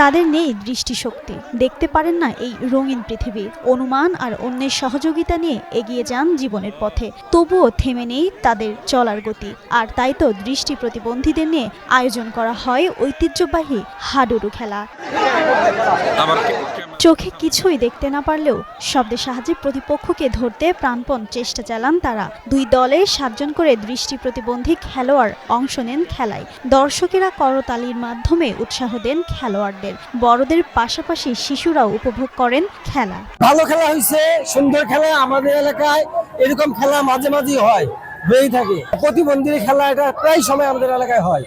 তাদের নেই দৃষ্টিশক্তি। দেখতে পারেন না এই রঙিন পৃথিবী। অনুমান আর অন্যের সহযোগিতা নিয়ে এগিয়ে যান জীবনের পথে। তবুও থেমে নেই তাদের চলার গতি। আর তাই তো দৃষ্টি প্রতিবন্ধীদের নিয়ে আয়োজন করা হয় ঐতিহ্যবাহী হাডুডু খেলা। চোখে কিছুই দেখতে না পারলেও শব্দের সাহায্যে প্রতিপক্ষকে ধরতে প্রাণপণ চেষ্টা চালান তারা। দুই দলে সাতজন করে দৃষ্টি প্রতিবন্ধী খেলোয়াড় অংশ নেন খেলায়। দর্শকেরা করতালির মাধ্যমে উৎসাহ দেন খেলোয়াড়দের। বড়দের পাশাপাশি শিশুরাও উপভোগ করেন খেলা। ভালো খেলা হয়েছে সুন্দর খেলা আমাদের এলাকায় এরকম খেলা মাঝে মাঝে হয় হয়েই থাকে। প্রতিবন্ধী খেলা এটা প্রায় সময় আমাদের এলাকায় হয়।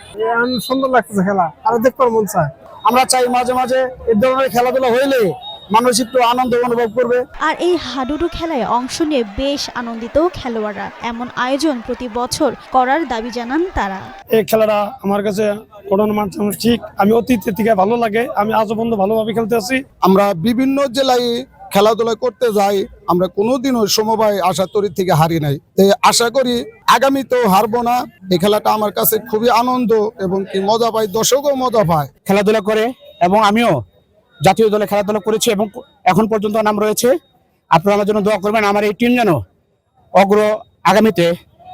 সুন্দর লাগতেছে খেলা আর দেখবার মন চায়। আমরা চাই মাঝে মাঝে এই ধরনের খেলাধুলা হইলে মানুষ একটু আনন্দ অনুভব করবে। আর এই হাডুডু খেলায় অংশ নিয়ে বেশ আনন্দিত খেলোয়াড়রা। এমন আয়োজন প্রতি বছর করার দাবি জানান তারা। এই খেলাটা আমার কাছে ঠিক। আমি অতীতের থেকে ভালো লাগে। আমি আজও পর্যন্ত ভালোভাবে খেলতে আছি। আমরা বিভিন্ন জেলায় খেলাধুলা করতে যাই আমরা কোনোদিনও সমবায় আশা তরি থেকে হারি নাই। আশা করি আগামীতেও হারবো না। এই খেলাটা আমার কাছে খুবই আনন্দ এবং কি মজা পাই দর্শকও মজা পায়। খেলাধুলা করে এবং আমিও জাতীয় দলে খেলাধুলা করেছি এবং এখন পর্যন্ত নাম রয়েছে। আপনারা আমার জন্য দোয়া করবেন আমার এই টিম যেন অগ্র আগামীতে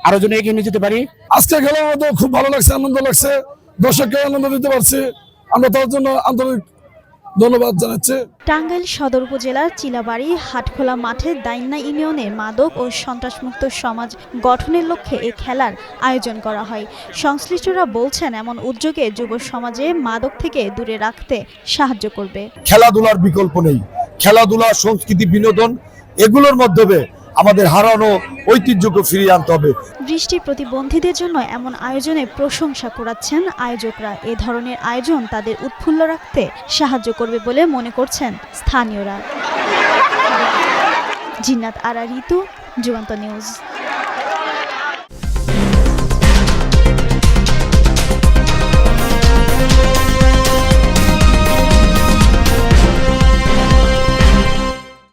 আরও যেন এগিয়ে নিয়ে যেতে পারি। আজকে খেলার মধ্যে খুব ভালো লাগছে আনন্দ লাগছে দর্শককে আনন্দ দিতে পারছি। আমরা তার জন্য আন্তরিক ধন্যবাদ জানাচ্ছি। টাঙ্গাইল সদর উপজেলার চিলাবাড়ি হাটখোলা মাঠে দাইন্না ইউনিয়নে মাদক ও সন্ত্রাসমুক্ত সমাজ গঠনের লক্ষ্যে এ খেলার আয়োজন করা হয়। সংশ্লিষ্টরা বলছেন এমন উদ্যোগে যুব সমাজে মাদক থেকে দূরে রাখতে সাহায্য করবে। খেলাধুলার বিকল্প নেই। খেলাধুলা সংস্কৃতি বিনোদন এগুলোর মাধ্যমে আমাদের হারানো ঐতিহ্যকে ফিরিয়ে আনতে হবে। দৃষ্টি প্রতিবন্ধীদের জন্য এমন আয়োজনে প্রশংসা করাচ্ছেন আয়োজকরা। এ ধরনের আয়োজন তাদের উৎফুল্ল রাখতে সাহায্য করবে বলে মনে করছেন স্থানীয়রা। জিন্নাত আরা, ঋতু, যুগান্ত নিউজ।